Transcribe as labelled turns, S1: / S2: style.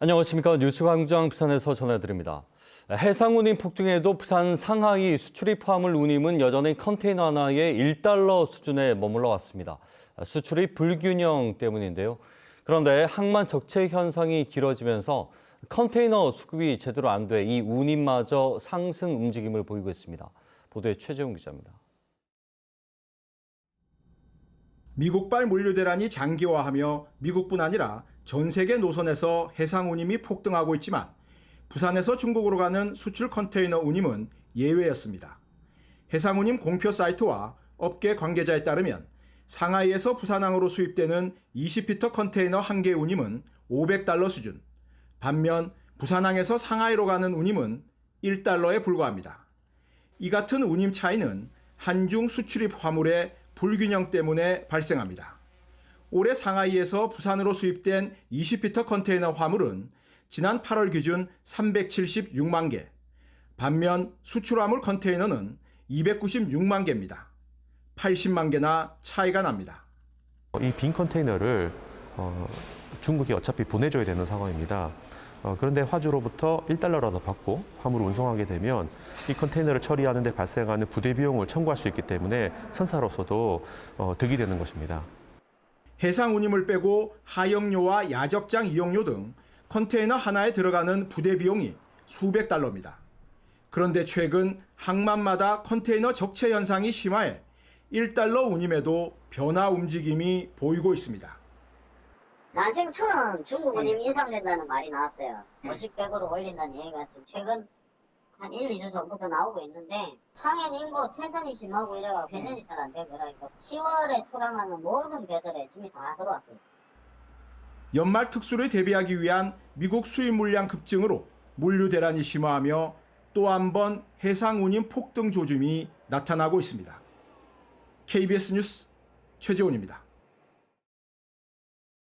S1: 안녕하십니까 뉴스광장 부산에서 전해드립니다. 해상 운임 폭등에도 부산 상하이 수출입 화물 운임은 여전히 컨테이너 하나에 1달러 수준에 머물러 왔습니다. 수출입 불균형 때문인데요. 그런데 항만 적체 현상이 길어지면서 컨테이너 수급이 제대로 안 돼 이 운임마저 상승 움직임을 보이고 있습니다. 보도에 최재훈 기자입니다.
S2: 미국발 물류 대란이 장기화하며 미국뿐 아니라 전 세계 노선에서 해상 운임이 폭등하고 있지만 부산에서 중국으로 가는 수출 컨테이너 운임은 예외였습니다. 해상 운임 공표 사이트와 업계 관계자에 따르면 상하이에서 부산항으로 수입되는 20피터 컨테이너 한 개 운임은 500달러 수준. 반면 부산항에서 상하이로 가는 운임은 1달러에 불과합니다. 이 같은 운임 차이는 한중 수출입 화물의 불균형 때문에 발생합니다. 올해 상하이에서 부산으로 수입된 20피터 컨테이너 화물은 지난 8월 기준 376만 개, 반면 수출 화물 컨테이너는 296만 개입니다. 80만 개나 차이가 납니다.
S3: 이 빈 컨테이너를 어, 중국이 어차피 보내줘야 되는 상황입니다. 어, 그런데 화주로부터 1달러라도 받고 화물을 운송하게 되면 이 컨테이너를 처리하는 데 발생하는 부대 비용을 청구할 수 있기 때문에 선사로서도 어, 득이 되는 것입니다.
S2: 해상 운임을 빼고 하역료와 야적장 이용료 등 컨테이너 하나에 들어가는 부대 비용이 수백 달러입니다. 그런데 최근 항만마다 컨테이너 적체 현상이 심화해 1달러 운임에도 변화 움직임이 보이고 있습니다.
S4: 난생 처음 중국 운임 인상된다는 말이 나왔어요. 50백으로 올린다는 얘기가 지금 최근 한 1, 2주 전부터 나오고 있는데 상해 인고 최선이 심하고 이래가 회전이 잘 안 되고 그러니까 10월에 출항하는 모든 배들에 짐이 다 들어왔어요.
S2: 연말 특수를 대비하기 위한 미국 수입 물량 급증으로 물류 대란이 심화하며 또 한 번 해상 운임 폭등 조짐이 나타나고 있습니다. KBS 뉴스 최재훈입니다.